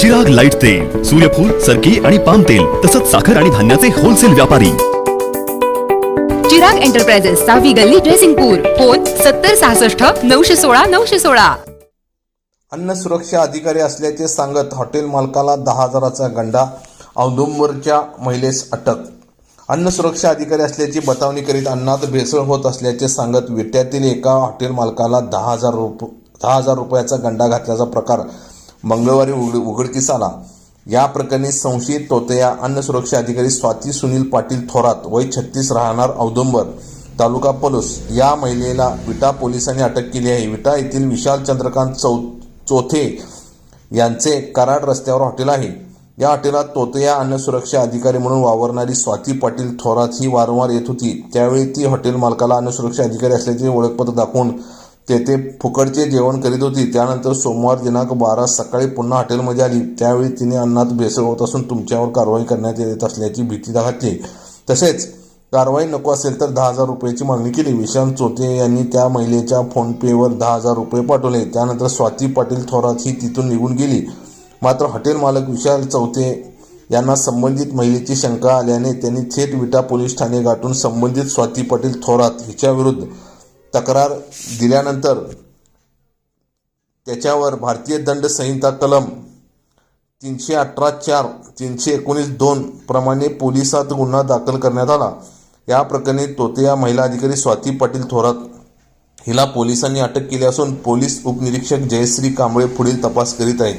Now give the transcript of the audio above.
Chirag light तेल सूर्यफूल सरकी आणि पाम तेल तसंच साखर आणि धान्याचे होलसेल व्यापारी. चिराग एंटरप्राइजेस सहावी गल्ली ड्रेसिंगपूर फोन सत्तर सहासष्ट नऊशे सोळा नऊशे सोळा. अन्न सुरक्षा अधिकारी असल्याचे सांगत हॉटेल मालकाला दहा हजाराचा गंडा औदुंबरच्या महिलेस अटक. अन्न सुरक्षा अधिकारी असल्याची बतावणी करीत अन्नात भेसळ होत असल्याचे सांगत विट्यातील एका हॉटेल मालकाला दहा हजार रुप दहा हजार रुपयाचा गंडा घातल्याचा प्रकार मंगळवारी उघड उघडकीस आला या प्रकरणी संशयित तोतया अन्न सुरक्षा अधिकारी स्वाती सुनील पाटील थोरात वय छत्तीस राहणार औदुंबर तालुका पलूस. या महिलेला विटा पोलिसांनी अटक केली आहे. विटा येथील विशाल चंद्रकांत चौ चोथे यांचे कराड रस्त्यावर हॉटेल आहे. या हॉटेलात तोतया अन्न सुरक्षा अधिकारी म्हणून वावरणारी स्वाती पाटील थोरात ही वारंवार येत होती. त्यावेळी ती हॉटेल मालकाला अन्न सुरक्षा अधिकारी असल्याचे ओळखपत्र दाखवून तेथे फुकटचे जेवण करीत होती. त्यानंतर सोमवार दिनांक बारा सकाळी पुन्हा हॉटेलमध्ये आली. त्यावेळी तिने अन्नात भेसळ होत असून तुमच्यावर कारवाई करण्यात येत असल्याची भीती दाखवली. तसेच कारवाई नको असेल तर दहा हजार रुपयाची मागणी केली. विशाल चोते यांनी त्या महिलेच्या फोनपेवर दहा हजार रुपये पाठवले. त्यानंतर स्वाती पाटील थोरात ही तिथून निघून गेली. मात्र हॉटेल मालक विशाल चौथे यांना संबंधित महिलेची शंका आल्याने त्यांनी थेट विटा पोलीस ठाणे गाठून संबंधित स्वाती पाटील थोरात हिच्याविरुद्ध तक्रार दिल्यानंतर त्याच्यावर भारतीय दंड संहिता कलम तीनशे अठरा चार तीनशे एकोणीस दोन प्रमाणे पोलिसात गुन्हा दाखल करण्यात आला. या प्रकरणी तोतया महिला अधिकारी स्वाती पाटील थोरात हिला पोलिसांनी अटक केली असून पोलीस उपनिरीक्षक जयश्री कांबळे पुढील तपास करीत आहेत.